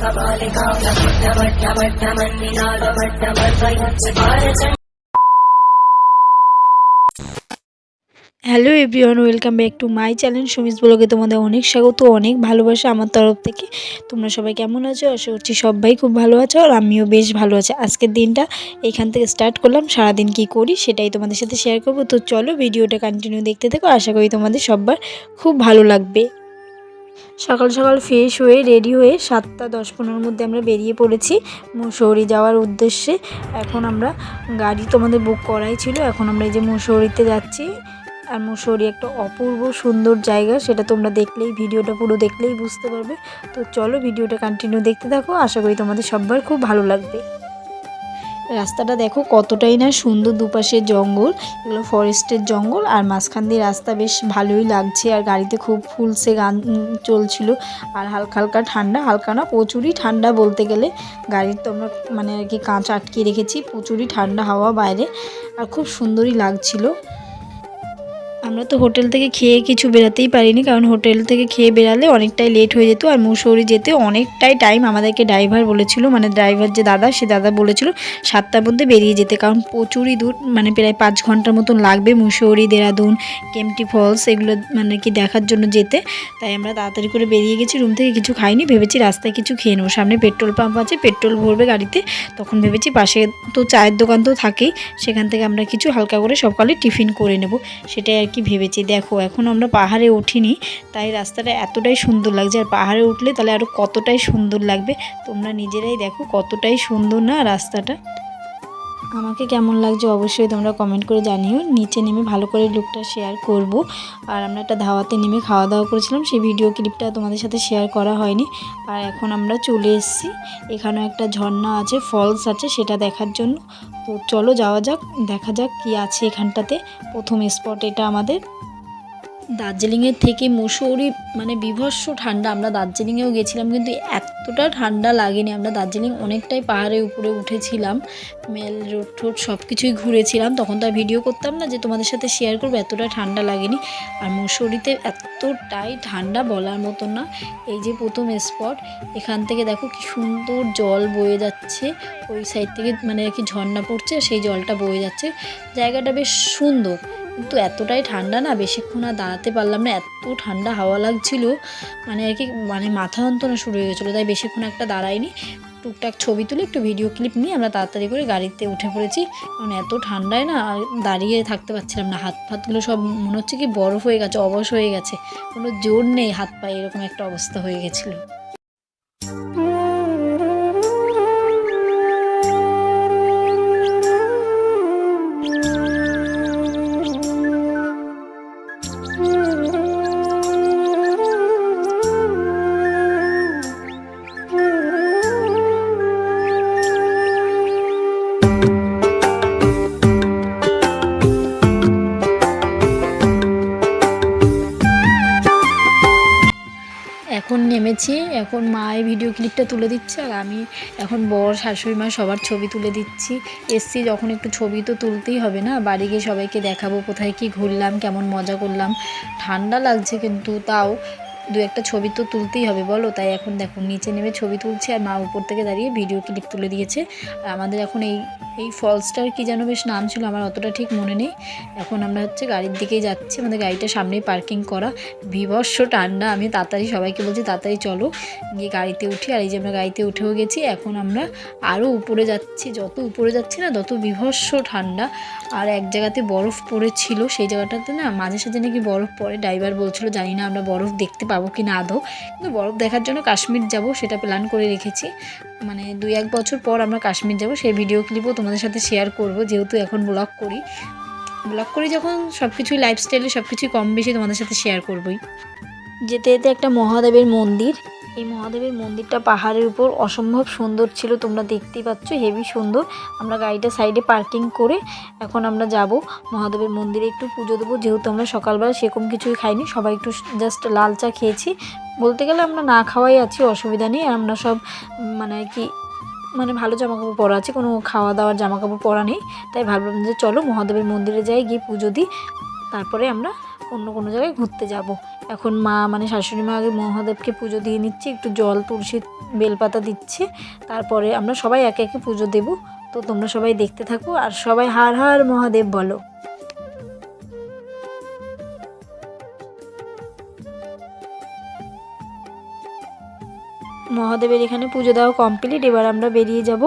कपालिकामट्टमट्टमन्निनादमट्टमर्वयच्चकारचण्ड hello everyone, welcome back to my channel Sumi's ব্লগে তোমাদের অনেক স্বাগত, অনেক ভালোবাসা আমার তরফ থেকে। তোমরা সবাই কেমন আছো? আশা করছি সবাই খুব ভালো আছো আর আমিও বেশ ভালো আছি। আজকের দিনটা এখান থেকে স্টার্ট করলাম, সারাদিন কি করি সেটাই তোমাদের সাথে শেয়ার করব। তো চলো ভিডিওটা কন্টিনিউ দেখতে থাকো, আশা করি তোমাদের সবার খুব ভালো লাগবে। সকাল সকাল ফ্রেশ হয়ে রেডি হয়ে সাতটা দশ পনেরোর মধ্যে আমরা বেরিয়ে পড়েছি মুসৌরি যাওয়ার উদ্দেশ্যে। এখন আমরা গাড়ি তোমাদের বুক করাই ছিল, এখন আমরা এই যে মুসৌরিতে যাচ্ছি। আর মুসৌরি একটা অপূর্ব সুন্দর জায়গা, সেটা তোমরা দেখলেই, ভিডিওটা পুরো দেখলেই বুঝতে পারবে। তো চলো ভিডিওটা কন্টিনিউ দেখতে থাকো, আশা করি তোমাদের সবার খুব ভালো লাগবে। রাস্তাটা দেখো কতটাই না সুন্দর দুপাশে জঙ্গল, এগুলো ফরেস্টের জঙ্গল, আর মাঝখান দিয়ে রাস্তা বেশ ভালোই লাগছে, আর গাড়িতে খুব ফুলসে গান চলছিল, আর হালকা হালকা ঠান্ডা, হালকা না প্রচুরই ঠান্ডা বলতে গেলে। গাড়ির তো আমরা মানে আর কি কাঁচ আটকে রেখেছি, প্রচুরই ঠান্ডা হাওয়া বাইরে, আর খুব সুন্দরই লাগছিল। আমরা তো হোটেল থেকে খেয়ে কিছু বেরাতেই পারিনি, কারণ হোটেল থেকে খেয়ে বেরালে অনেকটাই লেট হয়ে যেত আর মুসৌরি যেতে অনেকটাই টাইম আমাদেরকে ড্রাইভার বলেছিল মানে ড্রাইভার যে দাদা, সে দাদা বলেছিল সাতটার মধ্যে বেরিয়ে যেতে, কারণ প্রচুরই দূর মানে প্রায় পাঁচ ঘণ্টার মতন লাগবে মুসৌরি, দেরাদুন, কেমটি ফলস এগুলো মানে কি দেখার জন্য যেতে, তাই আমরা তাড়াতাড়ি করে বেরিয়ে গেছি রুম থেকে কিছু খাইনি, ভেবেছি রাস্তায় কিছু খেয়ে নেব, সামনে পেট্রোল পাম্প আছে পেট্রোল ভরবে গাড়িতে, তখন ভেবেছি পাশে তো চায়ের দোকান তো থাকেই, সেখান থেকে আমরা কিছু হালকা করে সকালে টিফিন করে নেব, সেটাই আর কি ভেবেছি? দেখো, এখন আমরা পাহাড়ে উঠিনি, তাই রাস্তাটা এতটাই সুন্দর লাগছে। আর পাহাড়ে উঠলে তাহলে আরও কতটাই সুন্দর লাগবে? তোমরা নিজেরাই দেখো কতটাই সুন্দর না রাস্তাটা। আমাকে কেমন লাগছে অবশ্যই তোমরা কমেন্ট করে জানিও। নিচে নেমে ভালো করে লুকটা শেয়ার করব। আর আমরা একটা ধাওয়াতে নেমে খাওয়া দাওয়া করেছিলাম, সেই ভিডিও ক্লিপটা তোমাদের সাথে শেয়ার করা হয়নি। আর এখন আমরা চলে এসেছি। এখানেও একটা ঝর্ণা আছে ফলস আছে, সেটা দেখার জন্য। তো চলো যাওয়া যাক, দেখা যাক কি আছে এখানটাতে। প্রথম স্পট এটা আমাদের। দার্জিলিংয়ের থেকে মুসৌরি মানে বিভৎস ঠান্ডা। আমরা দার্জিলিংয়েও গেছিলাম কিন্তু এতটা ঠান্ডা লাগেনি। আমরা দার্জিলিং অনেকটাই পাহাড়ের উপরে উঠেছিলাম, মেল রোড টোড সব কিছুই ঘুরেছিলাম। তখন তো আর ভিডিও করতাম না যে তোমাদের সাথে শেয়ার করব, এতটা ঠান্ডা লাগেনি। আর মুসৌরিতে এতটাই ঠান্ডা বলার মতো না। এই যে প্রথম স্পট এখান থেকে দেখো কি সুন্দর জল বয়ে যাচ্ছে। ওই সাইড থেকে মানে আর কি ঝর্ণা পড়ছে, সেই জলটা বয়ে যাচ্ছে। জায়গাটা বেশ সুন্দর। কিন্তু এতটাই ঠান্ডা না, বেশিক্ষণ আর দাঁড়াতে পারলাম না, এত ঠান্ডা হাওয়া লাগছিল মানে আর কি মানে মাথা যন্ত্রণা শুরু হয়ে গেছিল, তাই বেশিক্ষণ একটা দাঁড়াইনি। টুকটাক ছবি তুলে একটু ভিডিও ক্লিপ নিয়ে আমরা তাড়াতাড়ি করে গাড়িতে উঠে পড়েছি, কারণ এত ঠান্ডায় না আর দাঁড়িয়ে থাকতে পারছিলাম না, হাত ফাতগুলো সব মনে হচ্ছে কি বরফ হয়ে গেছে, অবশ হয়ে গেছে, কোনো জোর নেই, হাত পায়ে এরকম একটা অবস্থা হয়ে গেছিল। এখন নেমেছি, এখন মা এই ভিডিও ক্লিপটা তুলে দিচ্ছে আর আমি এখন বর, শাশুড়ি মা সবার ছবি তুলে দিচ্ছি। এসছি যখন একটু ছবি তো তুলতেই হবে না, বাড়ি গিয়ে সবাইকে দেখাবো কোথায় কি ঘুরলাম, কেমন মজা করলাম। ঠান্ডা লাগছে কিন্তু তাও দু একটা ছবি তো তুলতেই হবে বলো, তাই এখন দেখো নিচে নেমে ছবি তুলছে আর মা উপর থেকে দাঁড়িয়ে ভিডিও ক্লিপ তুলে দিয়েছে। আর আমাদের এখন এই এই ফলসটার কি যেন বেশ নাম ছিল, আমার অতটা ঠিক মনে নেই। এখন আমরা হচ্ছে গাড়ির দিকেই যাচ্ছি, আমাদের গাড়িটা সামনেই পার্কিং করা। বিভৎস ঠান্ডা আমি তাড়াতাড়ি সবাইকে বলছি তাড়াতাড়ি চলো। গিয়ে গাড়িতে উঠি, আর এই যে আমরা গাড়িতে উঠেও গেছি, এখন আমরা আরও উপরে যাচ্ছি। যত উপরে যাচ্ছি না, তত বিভৎস ঠান্ডা। আর এক জায়গাতে বরফ পড়েছিল, সেই জায়গাটাতে না মাঝে সাঝে নাকি বরফ পড়ে। ড্রাইভার বলছিল, জানি না আমরা বরফ দেখতে পাবো কি না আদৌ। কিন্তু বরফ দেখার জন্য কাশ্মীর যাব, সেটা প্ল্যান করে রেখেছি। মানে দুই এক বছর পর আমরা কাশ্মীর যাব, সেই ভিডিও ক্লিপও তোমাদের সাথে শেয়ার করব, যেহেতু এখন ব্লগ করি। ব্লগ করি যখন সব কিছুই লাইফস্টাইলে সব কিছুই কম বেশি তোমাদের সাথে শেয়ার করবই। যেতে যেতে একটা মহাদেবের মন্দির এই মহাদেবের মন্দিরটা পাহাড়ের উপর অসম্ভব সুন্দর ছিল, তোমরা দেখতেই পাচ্ছ, হেভি সুন্দর। আমরা গাড়িটা সাইডে পার্কিং করে এখন আমরা যাব। মহাদেবের মন্দিরে একটু পুজো দেবো, যেহেতু আমরা সকালবেলা সেরকম কিছুই খাইনি, সবাই একটু জাস্ট লাল চা খেয়েছি। বলতে গেলে আমরা না খাওয়াই আছি, অসুবিধা নেই আমরা সব মানে কি মানে ভালো জামা কাপড় পরা আছে, কোনো খাওয়া দাওয়ার জামা কাপড় পরা নেই। তাই ভাবলাম যে চলো মহাদেবের মন্দিরে যাই, গিয়ে পুজো দিই। তারপরে আমরা অন্য কোনো জায়গায় ঘুরতে যাব। এখন মা মানে শাশুড়ি মা আগে মহাদেবকে পুজো দিয়ে নিচ্ছে, একটু জল, তুলসী, বেলপাতা দিচ্ছে। তারপরে আমরা সবাই একে একে পুজো দেব। তো তোমরা সবাই দেখতে থাকো আর সবাই হার হার মহাদেব বলো। মহাদেবের এখানে পুজো দেওয়া কমপ্লিট এবার আমরা বেরিয়ে যাব।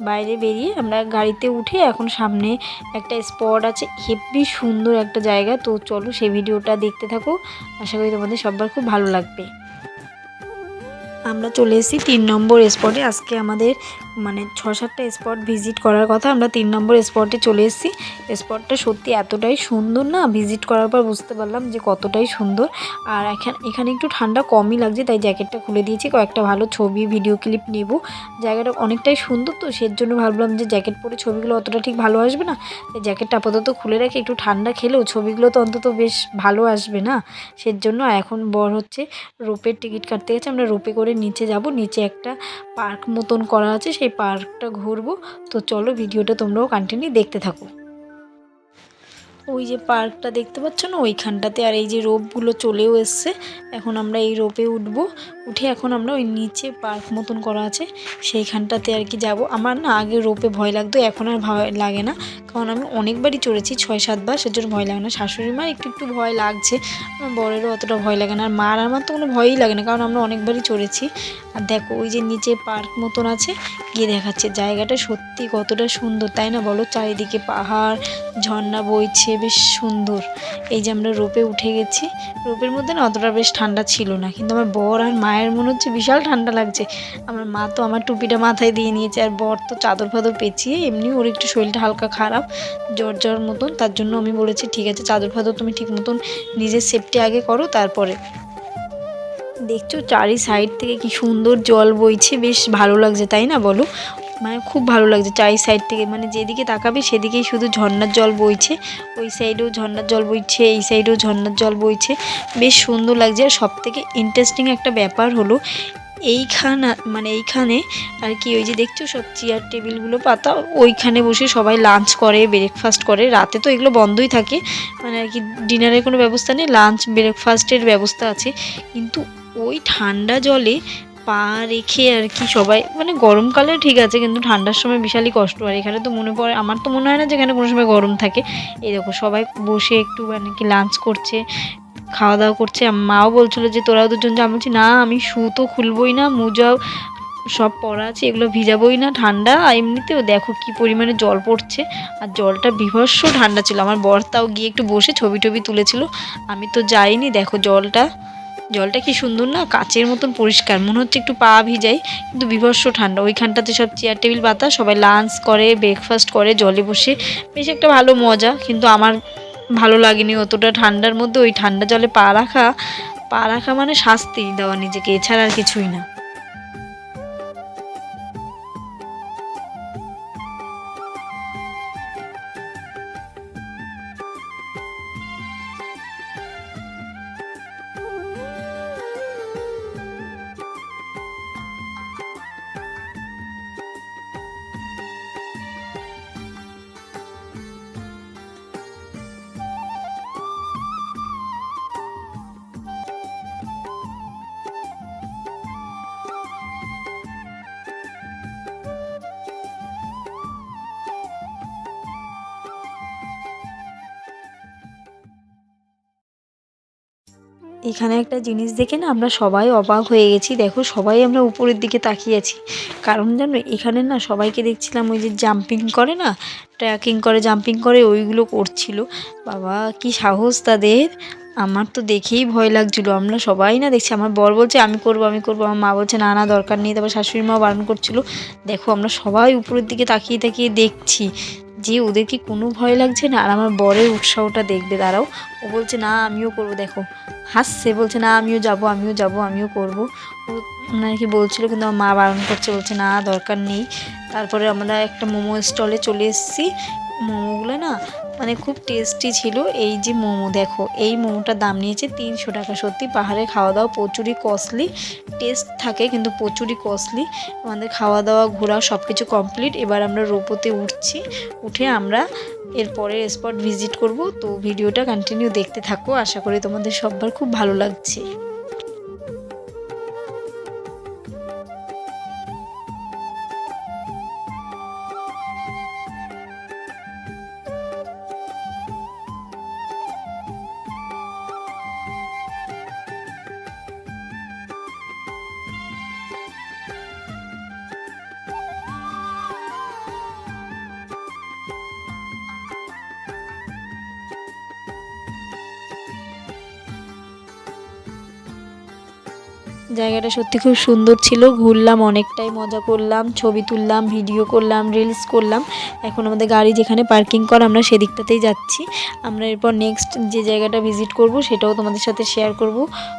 বাইরে বেরিয়ে আমরা গাড়িতে উঠে এখন সামনে একটা স্পট আছে হেভি সুন্দর একটা জায়গা। তো চলো সেই ভিডিওটা দেখতে থাকো। আশা করি তোমাদের সবার খুব ভালো লাগবে। আমরা চলে এসেছি তিন নম্বর স্পটে আজকে আমাদের মানে ছ সাতটা স্পট ভিজিট করার কথা, আমরা তিন নম্বর স্পটে চলে এসেছি। স্পটটা সত্যি এতটাই সুন্দর না ভিজিট করার পর বুঝতে পারলাম যে কতটাই সুন্দর। আর এখানে এখানে একটু ঠান্ডা কমই লাগছে, তাই জ্যাকেটটা খুলে দিয়েছি, কয়েকটা ভালো ছবি ভিডিও ক্লিপ নেব। জায়গাটা অনেকটাই সুন্দর তো সের জন্য ভাবলাম যে জ্যাকেট পরে ছবিগুলো অতটা ঠিক ভালো আসবে না। তাই জ্যাকেটটা আপাতত খুলে রাখি একটু ঠান্ডা খেলেও ছবিগুলো তো অন্তত বেশ ভালো আসবে না। সের জন্য এখন বর হচ্ছে রোপের টিকিট কাটতে গেছে, আমরা রোপে করে নিচে যাব। নিচে একটা পার্ক মতন করা আছে সেই পার্কটা ঘুরবো। তো চলো ভিডিওটা তোমরাও কন্টিনিউ দেখতে থাকো। ওই যে পার্কটা দেখতে পাচ্ছ না? ওইখানটাতে আর এই যে রোপগুলো চলেও এসছে। এখন আমরা এই রোপে উঠবো। উঠে এখন আমরা ওই নিচে পার্ক মতন করা আছে, সেইখানটাতে আর কি যাব। আমার না আগে রোপে ভয় লাগতো, এখন আর ভয় লাগে না। কারণ আমি অনেকবারই চড়েছি, ছয়, সাতবার, সেজন্য ভয় লাগে না। শাশুড়ি মার একটু একটু ভয় লাগছে, আমার বরেরও অতটা ভয় লাগে না। আর মার আমার তো কোনো ভয়ই লাগে না, কারণ আমরা অনেকবারই চড়েছি। আর দেখো, ওই যে নিচে পার্ক মতন আছে, গিয়ে দেখাচ্ছে। জায়গাটা সত্যি কতটা সুন্দর, তাই না বলো? চারিদিকে পাহাড়, ঝর্ণা বইছে, বেশ সুন্দর। এই যে আমরা রোপে উঠে গেছি, রোপের মধ্যে না অতটা বেশ ঠান্ডা ছিল না, কিন্তু আমার বর আর মায়ের মনে হচ্ছে বিশাল ঠান্ডা লাগছে। আমার মা তো আমার টুপিটা মাথায় দিয়ে নিয়েছে আর বর তো চাদর ফাদর পেঁচিয়ে এমনি ওর একটু শরীরটা হালকা খারাপ, জ্বর জ্বর মতন, তার জন্য আমি বলেছি, ঠিক আছে, চাদর ফাদর তুমি ঠিক মতন নিজের সেফটি আগে করো, তারপরে। দেখছ, চারি সাইড থেকে কি সুন্দর জল বইছে, বেশ ভালো লাগছে, তাই না বলো? মানে খুব ভালো লাগছে চারি সাইড থেকে। মানে যেদিকে তাকাবে সেদিকেই শুধু ঝর্ণার জল বইছে। ওই সাইডেও ঝর্নার জল বইছে, এই সাইডেও ঝর্ণার জল বইছে। বেশ সুন্দর লাগছে। আর সব থেকে ইন্টারেস্টিং একটা ব্যাপার হলো এইখানা মানে এইখানে আর কি ওই যে দেখছ সব চেয়ার টেবিলগুলো পাতা, ওইখানে বসে সবাই লাঞ্চ করে ব্রেকফাস্ট করে। রাতে তো এগুলো বন্ধই থাকে। মানে আর কি ডিনারের কোনো ব্যবস্থা নেই লাঞ্চ ব্রেকফাস্টের ব্যবস্থা আছে। কিন্তু ওই ঠান্ডা জলে পা রেখে আর কি সবাই মানে গরমকালে ঠিক আছে, কিন্তু ঠান্ডার সময় বিশালই কষ্ট। আর এখানে তো মনে পড়ে, আমার তো মনে হয় না যে এখানে কোনো সময় গরম থাকে। এই দেখো, সবাই বসে একটু মানে কি লাঞ্চ করছে খাওয়া দাওয়া করছে মাও বলছিল যে, তোরাও দুজন যা। বলছি, না, আমি শু তো খুলবই না, মোজাও সব পরা আছে, এগুলো ভিজাবই না, ঠান্ডা। আর এমনিতেও দেখো কি পরিমাণে জল পড়ছে। আর জলটা বিভৎস ঠান্ডা ছিল। আমার বর তাও গিয়ে একটু বসে ছবি টবি তুলেছিল। আমি তো যাইনি, দেখো জলটা। জলটা কি সুন্দর না? কাচের মতন পরিষ্কার। মনে হচ্ছে একটু পা ভিজাই, কিন্তু বিভৎস ঠান্ডা। ওইখানটাতে সব চেয়ার টেবিল পাতা সবাই লাঞ্চ করে ব্রেকফাস্ট করে, জলে বসে। বেশ একটা ভালো মজা, কিন্তু আমার ভালো লাগেনি অতটা ঠান্ডার মধ্যে। ওই ঠান্ডা জলে পা রাখা পা রাখা মানে শাস্তি দেওয়া নিজেকে, এছাড়া আর কিছুই না। এখানে একটা জিনিস দেখে না আমরা সবাই অবাক হয়ে গেছি। দেখো, সবাই আমরা উপরের দিকে তাকিয়ে আছি। কারণ জানো, এখানে না সবাইকে দেখছিলাম ওই যে জাম্পিং করে না ট্র্যাকিং করে জাম্পিং করে, ওইগুলো করছিল। বাবা, কি সাহস তাদের। আমার তো দেখেই ভয় লাগছিল। আমরা সবাই না দেখছি, আমার বর বলছে, আমি করব আমি করব। আমার মা বলছে, না না, দরকার নেই। তারপর শাশুড়ি মাও বারণ করছিল। দেখো, আমরা সবাই উপরের দিকে তাকিয়ে তাকিয়ে দেখছি। যে ওদের কি কোনো ভয় লাগছে না? আর আমার বরের উৎসাহটা দেখবে তারাও ও বলছে, না, আমিও করব। দেখো, হাসছে, বলছে, না, আমিও যাব আমিও যাব, আমিও করব। ও আর কি বলছিল, কিন্তু আমার মা বারণ করছে, বলছে, না, দরকার নেই। তারপরে আমরা একটা মোমো স্টলে চলে এসেছি। মোমোগুলো না মানে খুব টেস্টি ছিল। এই যে মোমো দেখো, এই মোমোটার দাম নিয়েছে তিনশো টাকা। সত্যি পাহাড়ে খাওয়া দাওয়া প্রচুরই কস্টলি টেস্ট থাকে কিন্তু প্রচুরই কস্টলি আমাদের খাওয়া দাওয়া ঘোরা সব কিছু কমপ্লিট এবার আমরা রোপোতে উঠছি, উঠে আমরা এর পরের স্পট ভিজিট করব। তো ভিডিওটা কন্টিনিউ দেখতে থাকো। আশা করি তোমাদের সবার খুব ভালো লাগছে। জায়গাটা সত্যি খুব সুন্দর ছিল। ঘুরলাম, অনেকটাই মজা করলাম, ছবি তুললাম, ভিডিও করলাম রিলস করলাম। এখন আমাদের গাড়ি যেখানে পার্কিং করা, আমরা সেদিকটাতেই যাচ্ছি। আমরা এরপর নেক্সট যে জায়গাটা ভিজিট করব, সেটাও তোমাদের সাথে শেয়ার করব।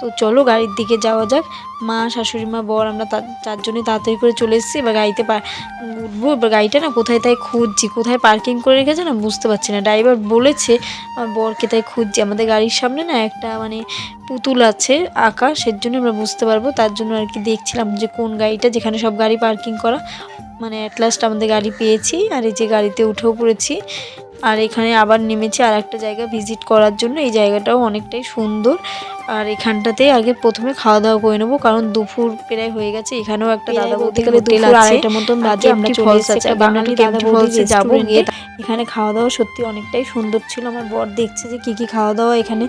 তো চলো গাড়ির দিকে যাওয়া যাক। মা, শাশুড়ি মা, বর, আমরা চারজনে তাড়াতাড়ি করে চলে এসেছি। এবার গাড়িতে উঠবো। এবার গাড়িটা না কোথায় তাই খুঁজছি। কোথায় পার্কিং করে রেখেছে না বুঝতে পারছি না। ড্রাইভার বলেছে, আমার বরকে তাই খুঁজছি। আমাদের গাড়ির সামনে না একটা মানে পুতুল আছে আঁকা সের জন্য আমরা বুঝতে পারব। তার জন্য আর কি দেখছিলাম যে কোন গাড়িটা, যেখানে সব গাড়ি পার্কিং করা। মানে অ্যাটলাস্ট আমাদের গাড়ি পেয়েছি আর এই যে গাড়িতে উঠেও পড়েছি। আর এখানে আবার নেমেছি আর একটা জায়গা ভিজিট করার জন্য। এই জায়গাটাও অনেকটাই সুন্দর। আর এখানটাতে আগে প্রথমে খাওয়া দাওয়া করে নেব কারণ দুপুর প্রায় হয়ে গেছে। এখানেও একটা দাদা বলতে গেলে দুপুর আড়াইটার মতন বাজে আমরা বাঙালি দাদা ফলসে যাব গিয়ে এখানে খাওয়া দাওয়া সত্যি অনেকটাই সুন্দর ছিল। আমার বর দেখছে যে কী কী খাওয়া দাওয়া এখানে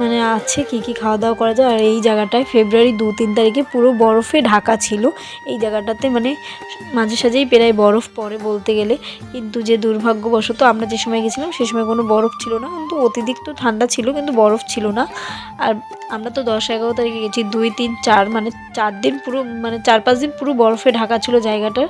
মানে আছে কী কী খাওয়া দাওয়া করা যায়। আর এই জায়গাটায় ফেব্রুয়ারি দু তিন তারিখে পুরো বরফে ঢাকা ছিল। এই জায়গাটাতে মানে মাঝে সাঝেই প্রায় বরফ পড়ে বলতে গেলে। কিন্তু যে দুর্ভাগ্যবশত আমরা যে সময় গেছিলাম সে সময় কোনো বরফ ছিল না। কিন্তু অতিরিক্ত ঠান্ডা ছিল কিন্তু বরফ ছিল না। আর আমরা তো দশ এগারো তারিখে গেছি। দুই, তিন, চার মানে চার দিন পুরো মানে চার, পাঁচ দিন পুরো বরফে ঢাকা ছিল জায়গাটার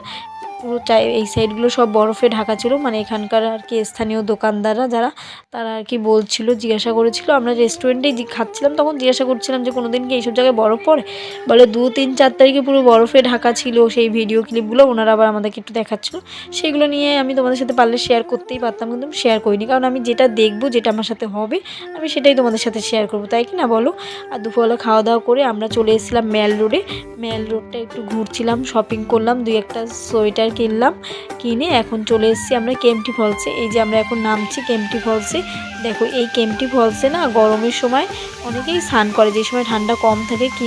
পুরো চাই, এই সাইডগুলো সব বরফে ঢাকা ছিল। মানে এখানকার আর কি স্থানীয় দোকানদাররা যারা, তারা আর কি বলছিল, জিজ্ঞাসা করেছিল। আমরা রেস্টুরেন্টেই খাচ্ছিলাম তখন জিজ্ঞাসা করছিলাম যে কোনো দিন কি এইসব জায়গায় বরফ পড়ে? বলে, দু, তিন, চার তারিখে পুরো বরফে ঢাকা ছিল সেই ভিডিও ক্লিপগুলো ওনারা আবার আমাদেরকে একটু দেখাচ্ছিল। সেগুলো নিয়ে আমি তোমাদের সাথে পারলে শেয়ার করতেই পারতাম, কিন্তু শেয়ার করিনি। কারণ আমি যেটা দেখব, যেটা আমার সাথে হবে, আমি সেটাই তোমাদের সাথে শেয়ার করব। তাই কি না বলো? আর দুপুরবেলা খাওয়া দাওয়া করে আমরা চলে এসেছিলাম ম্যাল রোডে। ম্যাল রোডটা একটু ঘুরছিলাম শপিং করলাম। দুই একটা সোয়েটার সোয়েটার কিনলাম, কিনে এখন চলে এসেছি আমরা কেমটি ফলসে এই যে আমরা এখন নামছি কেমটি ফলসে দেখো, এই কেমটি ফলসে না গরমের সময় অনেকেই স্নান করে। যে সময় ঠান্ডা কম থাকে, কি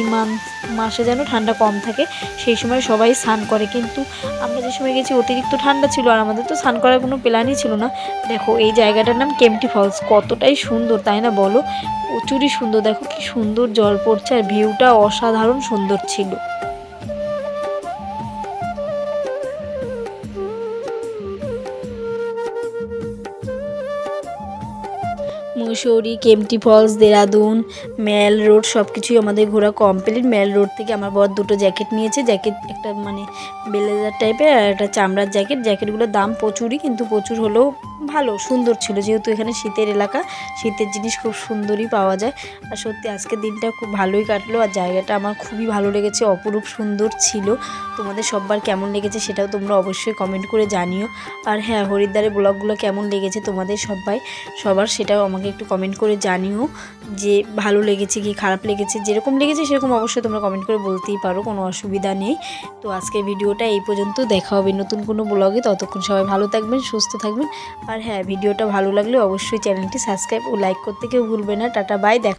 মাসে যেন ঠান্ডা কম থাকে, সেই সময় সবাই স্নান করে। কিন্তু আমরা যে সময় গেছি, অতিরিক্ত ঠান্ডা ছিল আর আমাদের তো স্নান করার কোনো প্ল্যানই ছিল না। দেখো, এই জায়গাটার নাম কেমটি ফলস কতটাই সুন্দর, তাই না বলো? প্রচুরই সুন্দর। দেখো, কি সুন্দর জল পড়ছে আর ভিউটা অসাধারণ সুন্দর ছিল। Mussoorie Kempty falls Dehradun mall road সব কিছুই আমাদের ঘোরা কমপ্লিট মেল রোড থেকে আমার বর দুটো জ্যাকেট নিয়েছে। জ্যাকেট একটা মানে বেলেজার টাইপের আর একটা চামড়ার জ্যাকেট জ্যাকেটগুলোর দাম প্রচুরই, কিন্তু প্রচুর হলেও ভালো, সুন্দর ছিল। যেহেতু এখানে শীতের এলাকা, শীতের জিনিস খুব সুন্দরই পাওয়া যায়। আর সত্যি আজকের দিনটা খুব ভালোই কাটলো আর জায়গাটা আমার খুবই ভালো লেগেছে, অপরূপ সুন্দর ছিল। তোমাদের সববার কেমন লেগেছে সেটাও তোমরা অবশ্যই কমেন্ট করে জানিও। আর হ্যাঁ হরিদ্বারের ব্লগগুলো কেমন লেগেছে তোমাদের সবাই সবার সেটাও আমাকে একটু কমেন্ট করে জানিও। যে ভালো লেগেছে কি খারাপ লেগেছে, যেরকম লেগেছে সেরকম অবশ্যই তোমরা কমেন্ট করে বলতেই পারো, কোনো অসুবিধা নেই। তো আজকের ভিডিওটা এই পর্যন্ত, দেখা হবে নতুন কোনো ব্লগে। ততক্ষণ সবাই ভালো থাকবেন, সুস্থ থাকবেন। আর হ্যাঁ ভিডিওটা ভালো লাগলে অবশ্যই চ্যানেলটি সাবস্ক্রাইব ও লাইক করতে কেউ ভুলবে না। টাটা, বাই, দেখ